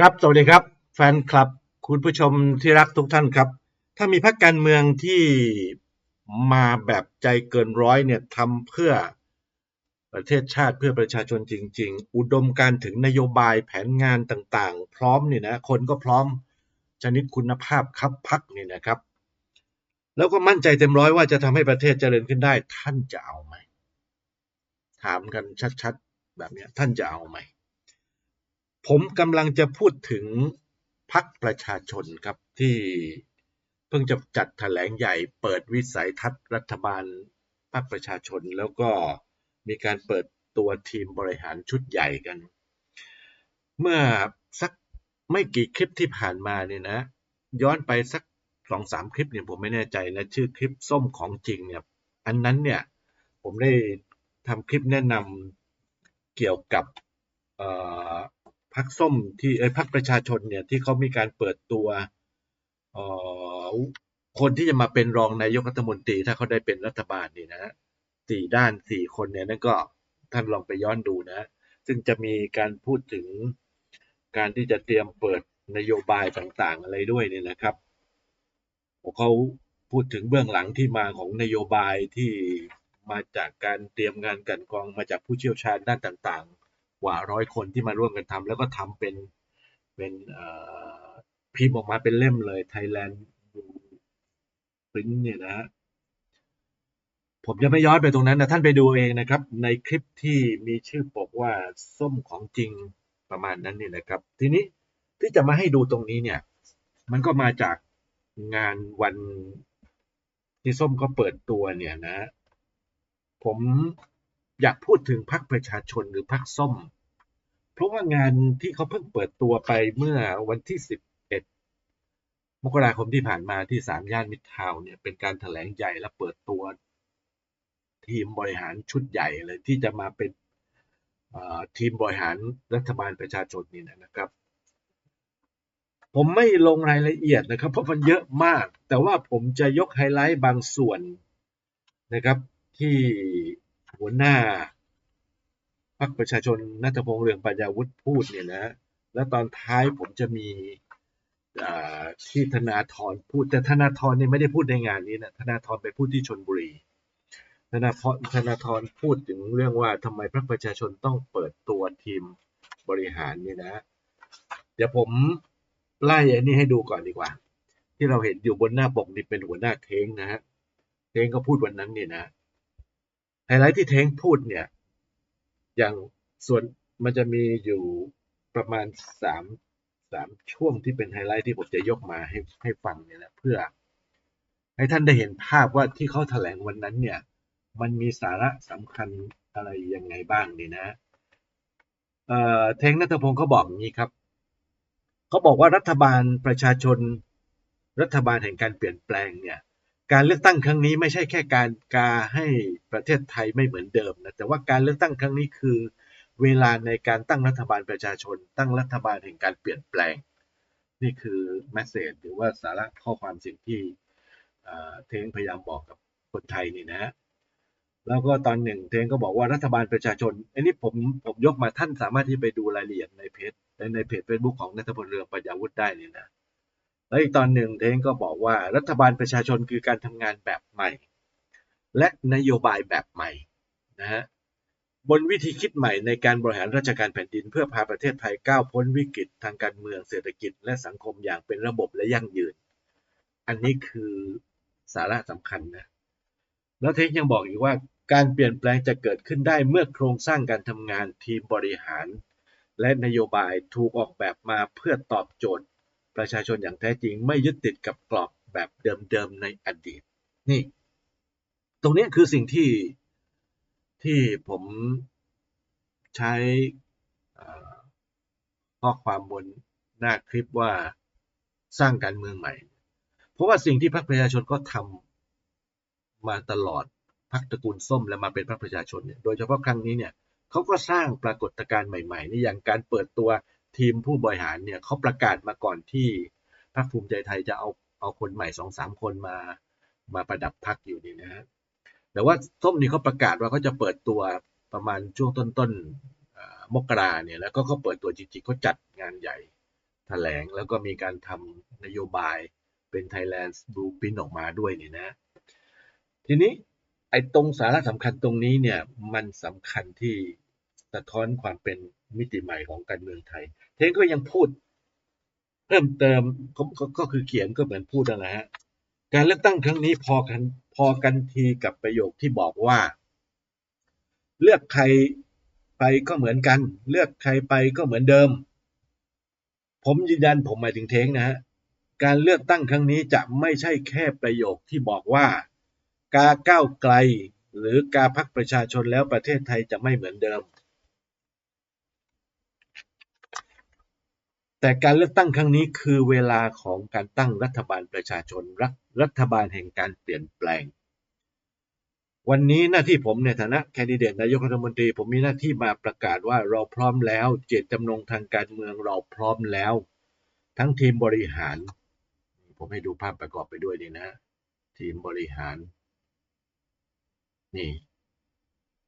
ครับ สวัสดีครับ แฟนคลับ คุณผู้ชมที่รักทุกท่านครับ ถ้ามีพรรคการเมืองที่มาแบบใจเกินร้อยเนี่ยทำเพื่อประเทศชาติเพื่อประชาชนจริง ๆ อุดมการถึงนโยบายแผนงานต่างๆ พร้อมเนี่ยนะ คนก็พร้อมชนิดคุณภาพครับพักเนี่ยนะครับ แล้วก็มั่นใจเต็มร้อยว่าจะทำให้ประเทศเจริญขึ้นได้ ท่านจะเอาไหม ถามกันชัดๆ แบบเนี้ยท่านจะเอาไหม ผมกำลังจะพูดถึงพักประชาชนครับที่เพิ่งจะจัดแถลงใหญ่เปิดวิสัยทัศน์รัฐบาลพรรคประชาชนแล้วก็มีการเปิดตัวทีมบริหารชุดใหญ่กัน เมื่อสักไม่กี่คลิปที่ผ่านมาเนี่ยนะ ย้อนไปสักสองสามคลิปเนี่ยผมไม่แน่ใจนะชื่อคลิปส้มของจริงเนี่ยอันนั้นเนี่ยผมได้ทำคลิปแนะนำเกี่ยวกับ พักส้มที่เอ้พักประชาชนเนี่ยที่เขามีการเปิดตัวคนที่จะมาเป็นรองนายกรัฐมนตรีถ้าเขาได้เป็นรัฐบาลนี่นะสี่ด้านสี่คนเนี่ยนั่นก็ท่านลองไปย้อนดูนะ ซึ่งจะมีการพูดถึงการที่จะเตรียมเปิดนโยบายต่างๆ อะไรด้วยเนี่ยนะครับเขาพูดถึงเบื้องหลังที่มาของนโยบายที่มาจากการเตรียมงานกันกองมาจากผู้เชี่ยวชาญด้านต่างๆ กว่าร้อยคนที่มาร่วมกันทำแล้วก็ทำเป็นเป็นเอ่อพิมพ์ออกมาเป็นเล่มเลย Thailand Print เนี่ยนะฮะผมจะไม่ย้อนไปตรงนั้นนะท่านไปดูเองนะครับ ในคลิปที่มีชื่อปกว่าส้มของจริงประมาณนั้นนี่นะครับ ทีนี้ที่จะมาให้ดูตรงนี้เนี่ย มันก็มาจากงานวันที่ส้มก็เปิดตัวเนี่ยนะ ผม อยากพูดถึงพรรคประชาชนหรือพรรคส้ม เพราะว่างานที่เขาเพิ่งเปิดตัวไปเมื่อวันที่ 11 มกราคมที่ผ่านมาที่สามย่านมิตรทาวเนี่ยเป็นการแถลงใหญ่และเปิดตัว ทีมบริหารชุดใหญ่เลยที่จะมาเป็นทีมบริหารรัฐบาลประชาชนนี่นะครับ ผมไม่ลงรายละเอียดนะครับ เพราะมันเยอะมาก แต่ว่าผมจะยกไฮไลท์บางส่วนนะครับที่ หัวหน้าพรรคประชาชนนัทพงษ์เรืองปัญญาวุฒิพูดเนี่ยนะแล้วตอนท้ายผมจะมีที่ธนาธรพูดแต่ธนาธรเนี่ยไม่ได้พูดในงานนี้นะธนาธรไปพูดที่ชนบุรี ธนาธรธนาธรพูดถึงเรื่องว่าทำไมพรรคประชาชนต้องเปิดตัวทีมบริหารเนี่ยนะ เดี๋ยวผมไล่อันนี้ให้ดูก่อนดีกว่า ที่เราเห็นอยู่บนหน้าปกนี่เป็นหัวหน้าเท้งนะฮะเท้งก็พูดวันนั้นเนี่ยนะ ไฮไลท์ที่เท้งพูดเนี่ย อย่างส่วนมันจะมีอยู่ประมาณสามสามช่วงที่เป็นไฮไลท์ที่ผมจะยกมาให้ให้ฟังเนี่ยนะเพื่อ ให้ท่านได้เห็นภาพว่าที่เขาแถลงวันนั้นเนี่ย มันมีสาระสำคัญอะไรยังไงบ้างนี่นะเอ่อเท้งนัทพงศ์เขาบอกอย่างนี้ครับเขาบอกว่ารัฐบาลประชาชนรัฐบาลแห่งการเปลี่ยนแปลงเนี่ย การเลือกตั้งครั้งนี้ไม่ใช่แค่การกาให้ประเทศไทยไม่เหมือนเดิมนะแต่ว่าการเลือกตั้งครั้งนี้คือ เวลาในการตั้งรัฐบาลประชาชน ตั้งรัฐบาลแห่งการเปลี่ยนแปลง นี่คือแมสเซจหรือว่าสาระข้อความสิ่งที่เอ่อเท้งพยายามบอกกับคนไทยนี่นะแล้วก็ตอนหนึ่งเทงก็บอกว่ารัฐบาลประชาชนอันนี้ผมผมยกมาท่านสามารถที่ไปดูรายละเอียดในเพจในในเพจเฟซบุ๊กของนัทพลเรืองปัญญาวุฒิได้เลยนะ แล้วอีกตอนหนึ่งเทงก็บอกว่ารัฐบาลประชาชนคือการทำงานแบบใหม่ และนโยบายแบบใหม่นะฮะบนวิธีคิดใหม่ในการบริหารราชการแผ่นดิน เพื่อพาประเทศไทยก้าวพ้นวิกฤตทางการเมืองเศรษฐกิจ และสังคมอย่างเป็นระบบและยั่งยืน อันนี้คือสาระสำคัญนะแล้วเทคยังบอกอีกว่าการเปลี่ยนแปลงจะเกิดขึ้นได้เมื่อโครงสร้างการทำงานทีมบริหาร และนโยบายถูกออกแบบมาเพื่อตอบโจทย์ ประชาชนอย่างแท้จริงไม่ยึดติดกับกรอบแบบเดิมๆในอดีต นี่ ตรงนี้คือสิ่งที่ที่ผมใช้ข้อความบนหน้าคลิปว่าสร้างการเมืองใหม่ เพราะว่าสิ่งที่พรรคประชาชนก็ทำมาตลอดพรรคตระกูลส้มและมาเป็นพรรคประชาชนเนี่ยโดยเฉพาะครั้งนี้เนี่ยเขาก็สร้างปรากฏการณ์ใหม่ๆนี่อย่างการเปิดตัว ทีมผู้บริหารเนี่ยเขาประกาศมาก่อนที่พรรคภูมิใจไทยจะเอาเอาคนใหม่สองสามคนมามาประดับพรรคอยู่นี่นะฮะแต่ว่าส้มนี่เขาประกาศว่าเขาจะเปิดตัวประมาณช่วงต้นๆเอ่อมกราเนี่ยแล้วก็เขาเปิดตัวจริงๆเขาจัดงานใหญ่แถลงแล้วก็มีการทำนโยบายเป็น Thailand Blueprint ออกมาด้วยนี่นะ ทีนี้ไอ้ตรงสาระสำคัญตรงนี้เนี่ยมันสำคัญที่ สะท้อนความเป็นมิติใหม่ของการเมืองไทย เทงก็ยังพูด เพิ่มเติมก็ก็ก็คือเขียนก็เหมือนพูดนั่นแหละฮะการเลือกตั้งครั้งนี้พอกันพอกันทีกับประโยคที่บอกว่า เลือกใครไปก็เหมือนกัน เลือกใครไปก็เหมือนเดิม ผมยืนยันผมหมายถึงเทงนะฮะการเลือกตั้งครั้งนี้จะไม่ใช่แค่ประโยคที่บอกว่า กาก้าวไกล หรือกาพักประชาชนแล้วประเทศไทยจะไม่เหมือนเดิม แต่การเลือกตั้งครั้งนี้คือเวลาของการตั้งรัฐบาลประชาชนรัฐรัฐบาลแห่งการเปลี่ยนแปลง วันนี้หน้าที่ผมในฐานะแคนดิเดตนายกรัฐมนตรีผมมีหน้าที่มาประกาศว่าเราพร้อมแล้ว เจตจำนงทางการเมืองเราพร้อมแล้ว ทั้งทีมบริหาร ผมให้ดูภาพประกอบไปด้วยดีนะ ทีมบริหาร นี่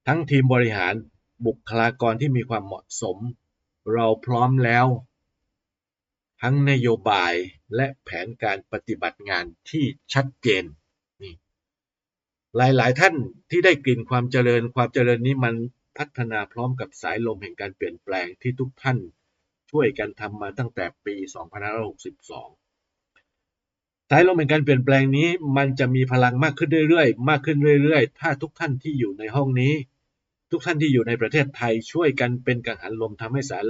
ทั้งทีมบริหารบุคลากรที่มีความเหมาะสม เราพร้อมแล้ว ทั้งนโยบายและแผนการปฏิบัติงานที่ชัดเจนนี่หลายๆ ท่านที่ได้กลิ่นความเจริญความเจริญนี้มันพัฒนาพร้อมกับสายลมแห่งการเปลี่ยนแปลงที่ทุกท่านช่วยกันทำมาตั้งแต่ปี 2562 สายลมแห่งการเปลี่ยนแปลงนี้ มันจะมีพลังมากขึ้นเรื่อยๆ มากขึ้นเรื่อยๆ ถ้าทุกท่านที่อยู่ในห้องนี้ ทุกท่านที่อยู่ในประเทศไทยช่วยกันเป็นกังหันลมทำให้สาย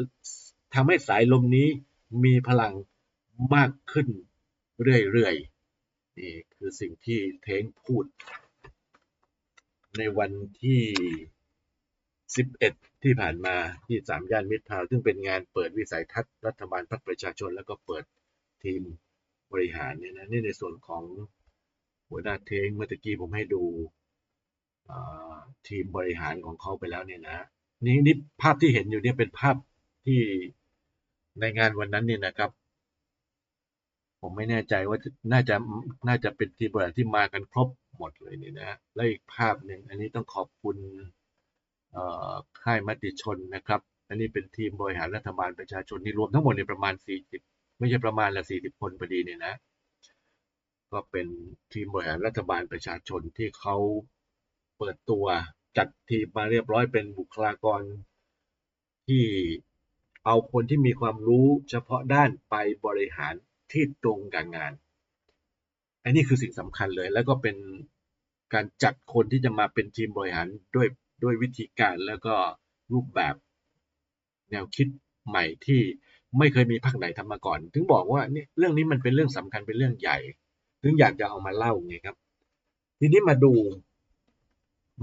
ทำให้สายลมนี้ มีพลังมากขึ้นเรื่อยๆ นี่คือสิ่งที่เทงพูด ในวันที่ 11 ที่ผ่านมาที่สามย่านมิตรทาวซึ่งเป็นงานเปิดวิสัยทัศน์รัฐบาลพรรคประชาชน แล้วก็เปิดทีมบริหารเนี่ยนะนี่ในส่วนของหัวหน้าเทงเมื่อกี้ผมให้ดูทีมบริหารของเขาไปแล้วเนี่ยนะนี่นี่ภาพที่เห็นอยู่เนี่ยเป็นภาพที่ ในงานวันนั้นเนี่ยนะครับ ผมไม่แน่ใจว่าน่าจะน่าจะเป็นทีมบริหารที่มากันครบหมดเลยนี่นะและอีกภาพหนึ่งอันนี้ต้องขอบคุณค่ายมติชนนะครับ อันนี้เป็นทีมบริหารรัฐบาลประชาชนนี่รวมทั้งหมดในประมาณ 40 ไม่ใช่ประมาณละ40 คนพอดีเนี่ยนะ ก็เป็นทีมบริหารรัฐบาลประชาชนที่เขาเปิดตัวจัดทีมมาเรียบร้อยเป็นบุคลากรที่ เอาคนที่มีความรู้เฉพาะด้านไปบริหารที่ตรงกับงาน อันนี้คือสิ่งสำคัญเลย แล้วก็เป็นการจัดคนที่จะมาเป็นทีมบริหารด้วยด้วยวิธีการแล้วก็รูปแบบแนวคิดใหม่ที่ไม่เคยมีพรรคไหนทำมาก่อน ถึงบอกว่านี่เรื่องนี้มันเป็นเรื่องสำคัญเป็นเรื่องใหญ่ ถึงอยากจะเอามาเล่าไงครับ ทีนี้มาดู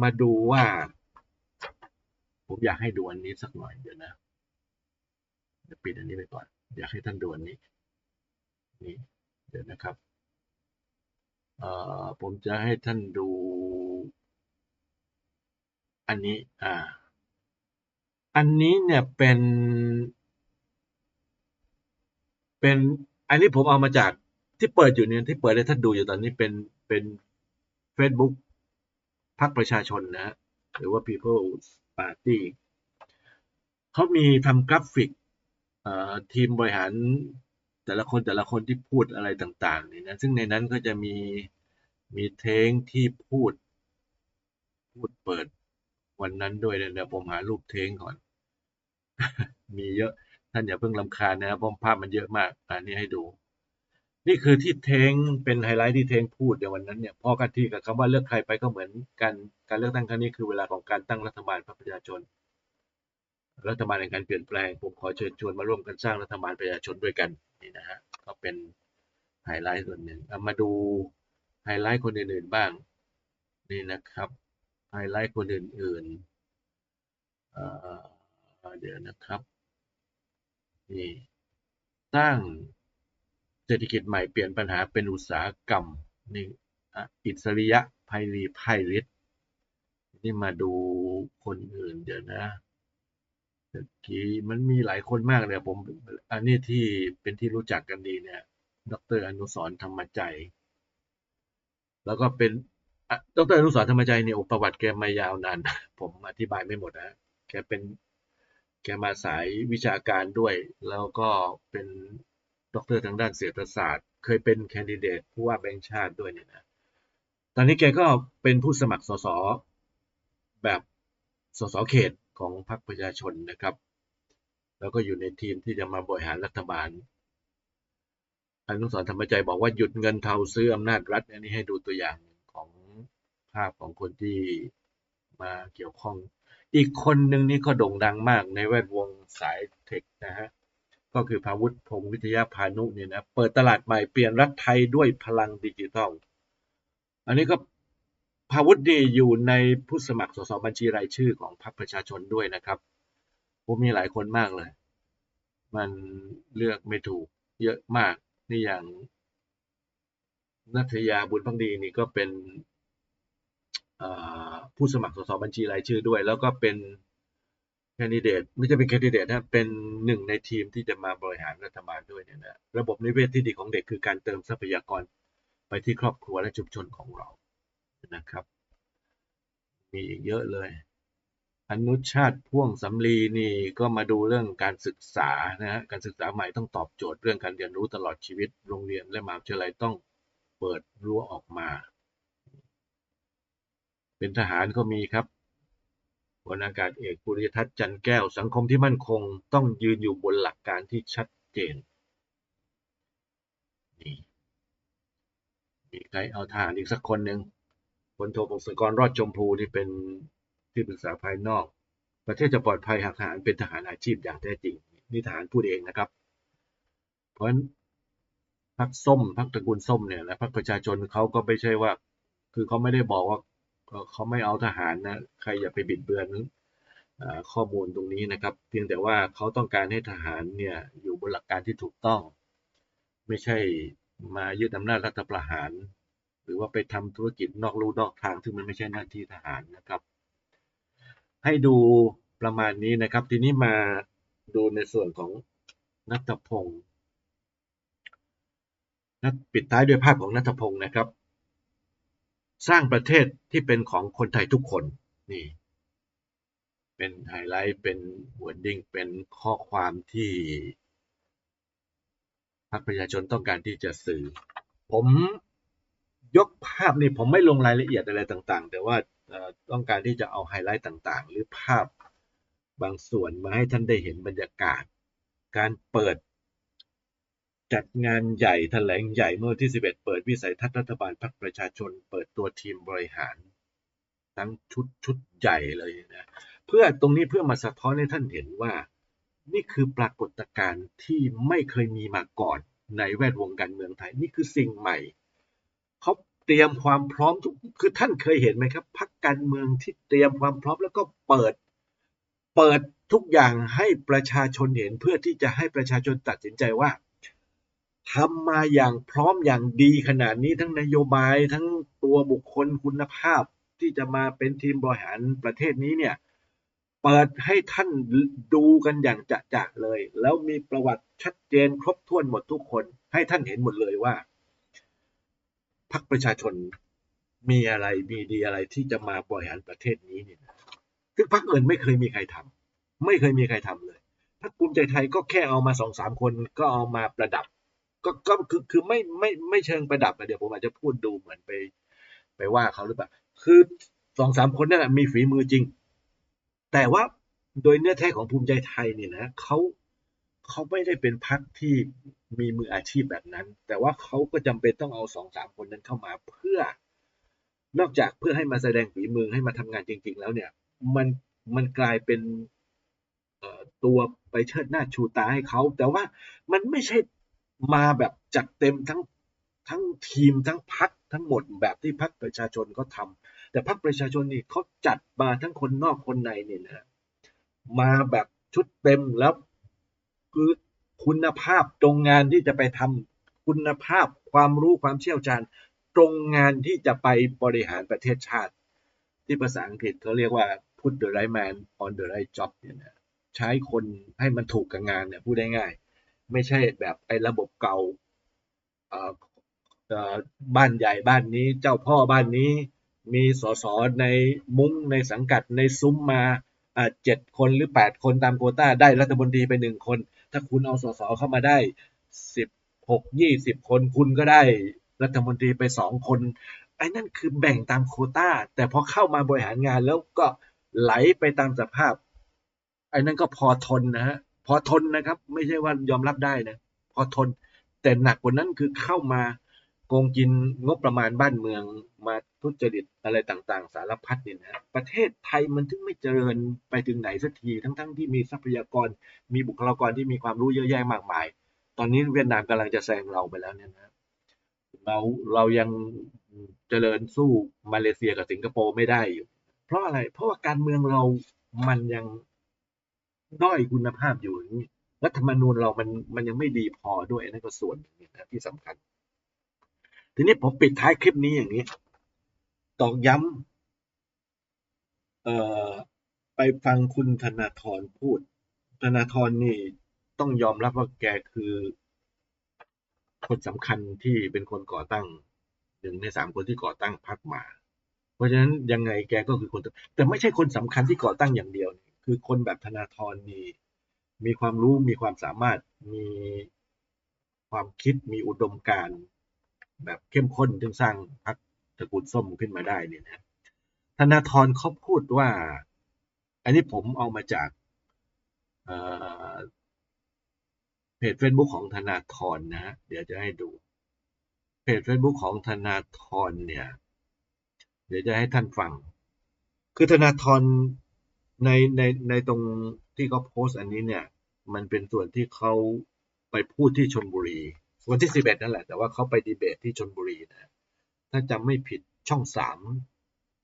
มาดูว่า ผมอยากให้ดูอันนี้สักหน่อยเดี๋ยวนะ เดี๋ยวปิดอันนี้ไปก่อน อยากให้ท่านดูอันนี้นี่เดี๋ยวนะครับเอ่อผมจะให้ท่านดู อันนี้อ่าอันนี้เนี่ยเป็น เป็นอันนี้ผมเอามาจากที่เปิดอยู่เนี่ยที่เปิดให้ท่านดูอยู่ตอนนี้เป็นเป็น Facebook พรรคประชาชนนะ หรือว่า People Party เขามีทำกราฟิก ทีมบริหารแต่ละคนแต่ละคนที่พูดอะไรต่างๆนี่นะซึ่งในนั้นก็จะมีมีเทงที่พูด พูดเปิดวันนั้นด้วยเดี๋ยวผมหารูปเทงก่อน มีเยอะท่านอย่าเพิ่งลำคาญนะครับเพราะภาพมันเยอะมากอันนี้ให้ดู นี่คือที่เทงเป็นไฮไลท์ที่เทงพูดในวันนั้นเนี่ยพอกันที่กับคำว่าเลือกใครไปก็เหมือนกันการเลือกตั้งครั้งนี้คือเวลาของการตั้งรัฐบาลพรรคประชาชน รัฐบาลในการเปลี่ยนแปลง ผมขอเชิญชวนมาร่วมกันสร้างรัฐบาลประชาชนด้วยกันนี่นะฮะก็เป็นไฮไลท์ส่วนหนึ่งเอามาดูไฮไลท์คนอื่นๆบ้างนี่นะครับไฮไลท์คนอื่นๆเเดี๋ยวนะครับนี่สร้างเศรษฐกิจใหม่เปลี่ยนปัญหาเป็นอุตสาหกรรมนี่อิสริยะไพรีไพริศนี่มาดูคนอื่นเดี๋ยวนะ กี้มันมีหลายคนมากเลยผม อันนี้ที่เป็นที่รู้จักกันดีเนี่ย ดรอนุสรธรรมใจ แล้วก็เป็นดรอนุสรธรรมใจเนี่ยประวัติแกมายาวนาน ผมอธิบายไม่หมดนะแกเป็นแกมาสายวิชาการด้วย แล้วก็เป็นด็อกเตอร์ทางด้านเศรษฐศาสตร์ เคยเป็นแคนดิเดตผู้ว่าแบงค์ชาติด้วยเนี่ยนะ ตอนนี้แกก็เป็นผู้สมัครสสแบบสสเขต ของพรรคประชาชนนะครับ แล้วก็อยู่ในทีมที่จะมาบริหารรัฐบาลอนุสรธรรมใจบอกว่าหยุดเงินเทาซื้ออำนาจรัฐ อันนี้ให้ดูตัวอย่างของภาพของคนที่มาเกี่ยวข้อง อีกคนหนึ่งนี่ก็โด่งดังมากในแวดวงสายเทคนะฮะ ก็คือพาวุฒิพงศ์วิทยาพานุเนี่ยนะ เปิดตลาดใหม่เปลี่ยนรัฐไทยด้วยพลังดิจิทัล อันนี้ก็าวุฒินี่อยู่ในผู้สมัครสสบัญชีรายชื่อของพรรคประชาชนด้วยนะครับผมมีหลายคนมากเลย มันเลือกไม่ถูกเยอะมากนี่อย่างนัทยาบุญพักดีนี่ก็เป็นผู้สมัครสสบัญชีรายชื่อด้วย แล้วก็เป็นแคนดิเดตไม่ใช่เป็นแคนดิเดตนะเป็นหนึ่งในทีมที่จะมาบริหารรัฐบาลด้วยเนี่ยนะระบบนิเวศที่ดีของเด็กคือการเติมทรัพยากรไปที่ครอบครัวและชุมชนของเรา นะครับ มีอีกเยอะเลยอนุชาติพ่วงสำลีนี่ก็มาดูเรื่องการศึกษานะฮะการศึกษาใหม่ต้องตอบโจทย์เรื่องการเรียนรู้ตลอดชีวิตโรงเรียนและมหาวิทยาลัยต้องเปิดรั้วออกมา เป็นทหารก็มีครับพลอากาศเอกปุริยทัศน์จันแก้ว สังคมที่มั่นคงต้องยืนอยู่บนหลักการที่ชัดเจนนี่มีใครเอาทหารอีกสักคนหนึ่ง พลโทพงศกรรอดชมพูที่เป็นที่ปรึกษาภายนอก ประเทศจะปลอดภัยหากทหารเป็นทหารอาชีพอย่างแท้จริงนี่ทหารพูดเองนะครับ เพราะฉะนั้นพรรคส้มพรรคตระกูลส้มเนี่ยและพรรคประชาชนเขาก็ไม่ใช่ว่า คือเขาไม่ได้บอกว่าเขาไม่เอาทหารนะใครอย่าไปบิดเบือนข้อมูลตรงนี้นะครับ เพียงแต่ว่าเขาต้องการให้ทหารเนี่ยอยู่บนหลักการที่ถูกต้อง ไม่ใช่มายึดอำนาจรัฐประหาร หรือว่าไปทำธุรกิจนอกลู่นอกทางซึ่งมันไม่ใช่หน้าที่ทหารนะครับ ให้ดูประมาณนี้นะครับ ทีนี้มาดูในส่วนของนัทพงศ์นัปิดท้ายด้วยภาพของนัทพงศ์นะครับ สร้างประเทศที่เป็นของคนไทยทุกคนนี่เป็นไฮไลท์เป็นวอร์ดิ้งเป็นข้อความที่พรรคประชาชนต้องการที่จะสื่อ ผม ยกภาพนี่ผมไม่ลงรายละเอียดอะไรต่างๆ แต่ว่าต้องการที่จะเอาไฮไลท์ต่างๆ หรือภาพบางส่วนมาให้ท่านได้เห็นบรรยากาศ การเปิด จัดงานใหญ่แถลงใหญ่เมื่อที่ 11 เปิดวิสัยทัศน์รัฐบาลพรรคประชาชน เปิดตัวทีมบริหาร ทั้งชุดชุดใหญ่เลยนะเพื่อตรงนี้เพื่อมาสะท้อนให้ท่านเห็นว่า นี่คือปรากฏการณ์ที่ไม่เคยมีมาก่อนในแวดวงการเมืองไทย นี่คือสิ่งใหม่ เตรียมความพร้อมทุกคือท่านเคยเห็นไหมครับพรรคการเมืองที่เตรียมความพร้อมแล้วก็เปิด เปิดทุกอย่างให้ประชาชนเห็นเพื่อที่จะให้ประชาชนตัดสินใจว่าทำมาอย่างพร้อมอย่างดีขนาดนี้ทั้งนโยบายทั้งตัวบุคคลคุณภาพที่จะมาเป็นทีมบริหารประเทศนี้เนี่ยเปิดให้ท่านดูกันอย่างจะจะเลย แล้วมีประวัติชัดเจนครบถ้วนหมดทุกคน ให้ท่านเห็นหมดเลยว่า รรคประชาชนมีอะไรมีดีอะไรที่จะมาบริหารประเทศนี้เนี่ยซึ่งพรรคอื่นไม่เคยมีใครทำไม่เคยมีใครทำเลยพรรคภูมิใจไทยก็แค่เอามาสองสามคนก็เอามาประดับ ก็ก็คือคือไม่ไม่ไม่เชิงประดับเดี๋ยวผมอาจจะพูดดูเหมือนไป ไปว่าเขาหรือเปล่าคือสองสามคนนั่นแหละมีฝีมือจริง แต่ว่าโดยเนื้อแท้ของภูมิใจไทยเนี่ยนะเขา เขาไม่ได้เป็นพรรคที่มีมืออาชีพแบบนั้น แต่ว่าเขาก็จำเป็นต้องเอาสองสามคนนั้นเข้ามาเพื่อ นอกจากเพื่อให้มาแสดงฝีมือให้มาทำงานจริง ๆ แล้วเนี่ย มันมันกลายเป็นตัวไปเชิดหน้าชูตาให้เขา แต่ว่ามันไม่ใช่มาแบบจัดเต็มทั้งทั้งทีมทั้งพักทั้งหมดแบบที่พักประชาชนเขาทาแต่พักประชาชนนี่เขาจัดมาทั้งคนนอกคนในเนี่ยนะมาแบบชุดเต็มแล้ว คือคุณภาพตรงงานที่จะไปทำคุณภาพความรู้ความเชี่ยวชาญ ตรงงานที่จะไปบริหารประเทศชาติ ที่ภาษาอังกฤษเขาเรียกว่า put the right man on the right job เนี่ยนะใช้คนให้มันถูกกับงานเนี่ยพูดได้ง่าย ไม่ใช่แบบไอ้ระบบเก่าบ้านใหญ่บ้านนี้เจ้าพ่อบ้านนี้มีสสในมุ้งในสังกัดในซุ้มมาเจ็ดคนหรือแปดคนตามโคต้าได้รัฐมนตรีไปหนึ่งคน ถ้าคุณเอาสสเข้ามาได้สิบหกยี่สิบคนคุณก็ได้รัฐมนตรีไปสองคนไอ้นั่นคือแบ่งตามโคต้า แต่พอเข้ามาบริหารงานแล้วก็ไหลไปตามสภาพ ไอ้นั่นก็พอทนนะฮะพอทนนะครับ ไม่ใช่ว่ายอมรับได้นะ พอทน แต่หนักกว่านั้นคือเข้ามา โกงกินงบประมาณบ้านเมืองมาทุจริตอะไรต่างๆ สารพัดเนี่ยนะประเทศไทยมันถึงไม่เจริญไปถึงไหนสักทีทั้งๆที่มีทรัพยากร มีบุคลากรที่มีความรู้เยอะแยะมากมาย ตอนนี้เวียดนามกำลังจะแซงเราไปแล้วเนี่ยนะเราเรายังเจริญสู้มาเลเซียกับสิงคโปร์ไม่ได้อยู่เพราะอะไรเพราะว่าการเมืองเรามันยังด้อยคุณภาพอยู่รัฐธรรมนูญเรามันมันยังไม่ดีพอด้วยนั่นก็ส่วนนึงนะที่สำคัญ ทีนี้ผมปิดท้ายคลิปนี้อย่างนี้ ตอกย้ำเอ่อไปฟังคุณธนาธรพูด ธนาธรนี่ต้องยอมรับว่าแกคือ คนสำคัญที่เป็นคนก่อตั้งหนึ่งในสามคนที่ก่อตั้งพรรคมา เพราะฉะนั้นยังไงแกก็คือคน แต่ไม่ใช่คนสำคัญที่ก่อตั้งอย่างเดียว คือคนแบบธนาธรนี่มีความรู้มีความสามารถมีความคิดมีอุดมการณ์ แบบเข้มข้นจึงสร้างพรรคตระกูลส้มขึ้นมาได้เนี่ยนะธนาธรเขาพูดว่า อันนี้ผมเอามาจากเเพจ Facebook ของธนาธรนะฮะเดี๋ยวจะให้ดูเพจ Facebook ของธนาธรเนี่ย เดี๋ยวจะให้ท่านฟัง คือธนาธรในในในตรงที่เขาโพสต์อันนี้เนี่ย มันเป็นส่วนที่เขาไปพูดที่ชนบุรี วันที่สิบเอ็ดนั่นแหละ แต่ว่าเขาไปดีเบตที่ชนบุรีนะถ้าจำไม่ผิดช่องสาม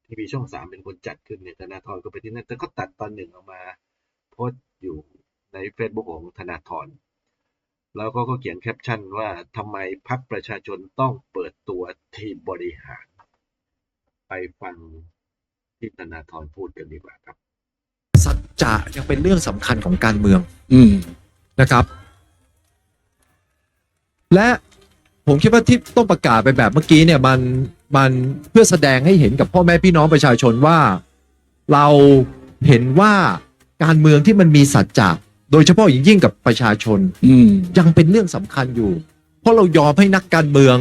ทีวีช่องสามเป็นคนจัดขึ้นเนี่ยธนาธรก็ไปที่นั่นแต่ก็ตัดตอนหนึ่งออกมา โพสต์อยู่ใน Facebook ของธนาธรแล้วก็ก็เขียนแคปชั่นว่าทำไมพักประชาชนต้องเปิดตัวทีมบริหาร ไปฟังที่ธนาธรพูดกันดีกว่าครับ สัจจะยังเป็นเรื่องสำคัญของการเมือง อืมนะครับ และผมคิดว่าที่ต้องประกาศไปแบบเมื่อกี้เนี่ยมันมันเพื่อแสดงให้เห็นกับพ่อแม่พี่น้องประชาชนว่า เราเห็นว่าการเมืองที่มันมีสัจจะโดยเฉพาะอย่างยิ่งกับประชาชนอืมยังเป็นเรื่องสำคัญอยู่ เพราะเรายอมให้นักการเมือง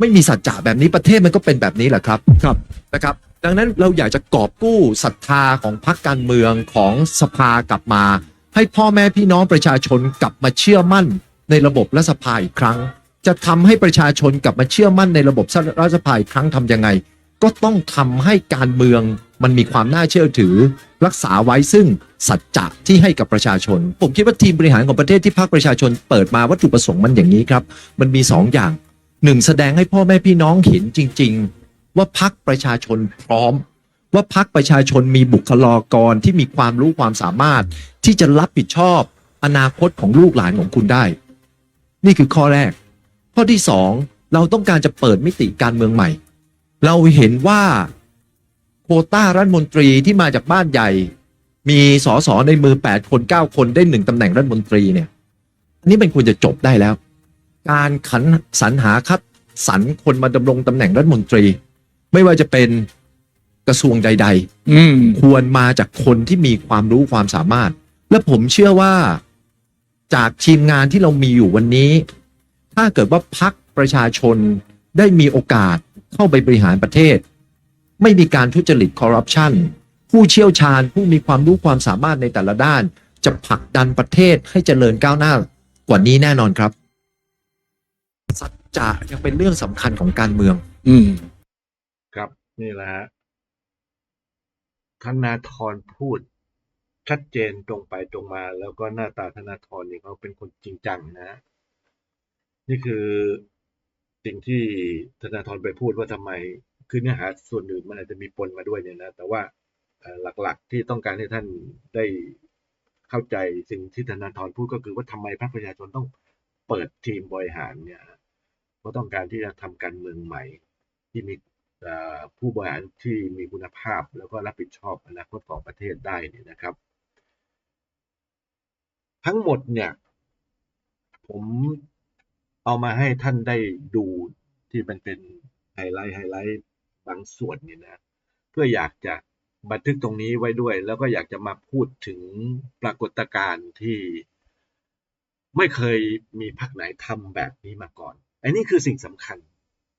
ไม่มีสัจจะแบบนี้ประเทศมันก็เป็นแบบนี้แหละครับครับนะครับ ดังนั้นเราอยากจะกอบกู้ศรัทธาของพรรคการเมืองของสภากลับมา ให้พ่อแม่พี่น้องประชาชนกลับมาเชื่อมั่น ในระบบรัฐสภาอีกครั้ง จะทำให้ประชาชนกลับมาเชื่อมั่นในระบบรัฐสภาอีกครั้งทำยังไง ก็ต้องทำให้การเมืองมันมีความน่าเชื่อถือ รักษาไว้ซึ่งสัจจะที่ให้กับประชาชน ผมคิดว่าทีมบริหารของประเทศที่พรรคประชาชนเปิดมาวัตถุประสงค์มันอย่างนี้ครับ มันมีสองอย่างหนึ่งแสดงให้พ่อแม่พี่น้องเห็นจริง ๆ ว่าพรรคประชาชนพร้อม ว่าพรรคประชาชนมีบุคลากรที่มีความรู้ความสามารถที่จะรับผิดชอบอนาคตของลูกหลานของคุณได้ นี่คือข้อแรก ข้อที่สองเราต้องการจะเปิดมิติการเมืองใหม่ เราเห็นว่าโควต้ารัฐมนตรีที่มาจากบ้านใหญ่ มีสอสอในมือ 8 คน 9 คนได้หนึ่งตำแหน่งรัฐมนตรีเนี่ยอันนี้มันควรจะจบได้แล้ว การขันสรรหาคัดสรรคนมาดำรงตำแหน่งรัฐมนตรี ไม่ว่าจะเป็นกระทรวงใด ๆ อืม ควรมาจากคนที่มีความรู้ความสามารถ และผมเชื่อว่า จากทีมงานที่เรามีอยู่วันนี้ ถ้าเกิดว่าพักประชาชนได้มีโอกาสเข้าไปบริหารประเทศ ไม่มีการทุจริตคอร์รัปชันผู้เชี่ยวชาญผู้มีความรู้ความสามารถในแต่ละด้าน จะผลักดันประเทศให้เจริญก้าวหน้ากว่านี้แน่นอนครับ สัจจะยังเป็นเรื่องสำคัญของการเมือง อืม ครับ นี่แหละฮะธนาธรพูด ชัดเจนตรงไปตรงมา แล้วก็หน้าตาธนาธรนี่เขาเป็นคนจริงจังนะ นี่คือสิ่งที่ธนาธรไปพูดว่าทำไมคือเนื้อหาส่วนอื่นมันอาจจะมีปนมาด้วยเนี่ยนะ แต่ว่าหลักๆที่ต้องการให้ท่านได้เข้าใจสิ่งที่ธนาธรพูดก็คือว่าทำไมพรรคประชาชนต้องเปิดทีมบริหารเนี่ยเพราะต้องการที่จะทำการเมืองใหม่ ที่มีผู้บริหารที่มีคุณภาพ แล้วก็รับผิดชอบอนาคตของประเทศได้เนี่ยนะครับ ทั้งหมดเนี่ย ผมเอามาให้ท่านได้ดูที่มันเป็นไฮไลท์ไฮไลท์บางส่วนนี่นะ เพื่ออยากจะบันทึกตรงนี้ไว้ด้วย แล้วก็อยากจะมาพูดถึงปรากฏการณ์ที่ไม่เคยมีพรรคไหนทำแบบนี้มาก่อน อันนี้คือสิ่งสำคัญ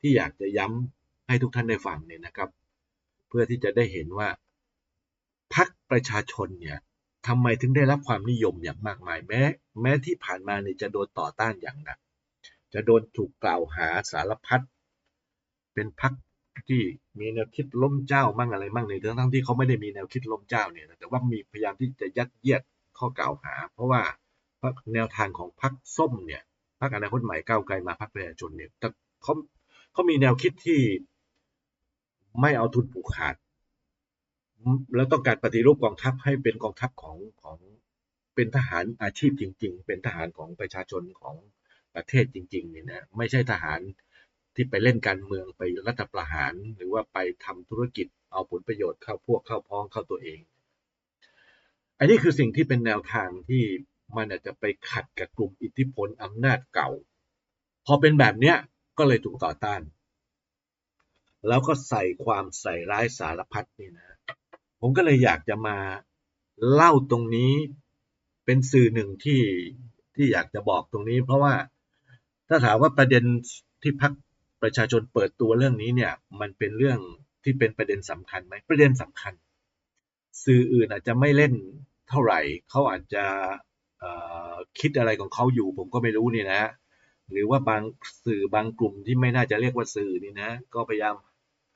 ที่อยากจะย้ำให้ทุกท่านได้ฟังเนี่ยนะครับ เพื่อที่จะได้เห็นว่าพรรคประชาชนเนี่ย ทำไมถึงได้รับความนิยมอย่างมากมายแม้ แม้ที่ผ่านมาเนี่ยจะโดนต่อต้านอย่างหนัก จะโดนถูกกล่าวหาสารพัดเป็นพรรคที่มีแนวคิดล้มเจ้ามั่งอะไรมั่งในทั้งทั้งๆที่เขาไม่ได้มีแนวคิดล้มเจ้าเนี่ยแต่ว่ามีพยายามที่จะยัดเยียดข้อกล่าวหา เพราะว่าแนวทางของพรรคส้มเนี่ยพรรคอนาคตใหม่ก้าวไกลมาพรรคประชาชนเนี่ยแต่เขาเขามีแนวคิดที่ไม่เอาทุนผูกขาด แล้วต้องการปฏิรูปกองทัพให้เป็นกองทัพของของเป็นทหารอาชีพจริง ๆ เป็นทหารของประชาชนของประเทศจริงๆเนี่ยนะไม่ใช่ทหารที่ไปเล่นการเมืองไปรัฐประหาร หรือว่าไปทำธุรกิจเอาผลประโยชน์เข้าพวกเข้าพ้องเข้าตัวเอง อันนี้คือสิ่งที่เป็นแนวทางที่มันอาจจะไปขัดกับกลุ่มอิทธิพลอำนาจเก่า พอเป็นแบบเนี้ยก็เลยถูกต่อต้าน แล้วก็ใส่ความใส่ร้ายสารพัดนี่นะ ผมก็เลยอยากจะมาเล่าตรงนี้เป็นสื่อหนึ่งที่ที่อยากจะบอกตรงนี้ เพราะว่าถ้าถามว่าประเด็นที่พักประชาชนเปิดตัวเรื่องนี้เนี่ย มันเป็นเรื่องที่เป็นประเด็นสำคัญไหมประเด็นสำคัญ สื่ออื่นอาจจะไม่เล่นเท่าไหร่เขาอาจจะคิดอะไรของเขาอยู่ ผมก็ไม่รู้นี่นะ หรือว่าบางสื่อบางกลุ่มที่ไม่น่าจะเรียกว่าสื่อนี่นะ ก็พยายาม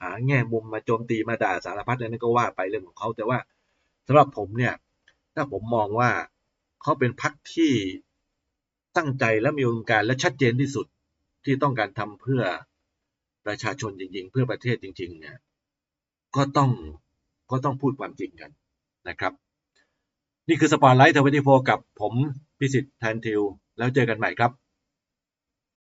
าแง่มุมมาโจมตีมาด่าสารพัดอันนั้นก็ว่าไปเรื่องของเขาแต่ว่าสำหรับผมเนี่ย ถ้าผมมองว่าเขาเป็นพรรคที่ตั้งใจและมีอุดมการและชัดเจนที่สุดที่ต้องการทำเพื่อประชาชนจริง ๆ เพื่อประเทศจริง ๆ เนี่ย ก็ต้องก็ต้องพูดความจริงกันนะครับ นี่คือสปอร์ตไลท์ทวิตี้โฟกับผมพิสิทธิ์แทนทิว แล้วเจอกันใหม่ครับ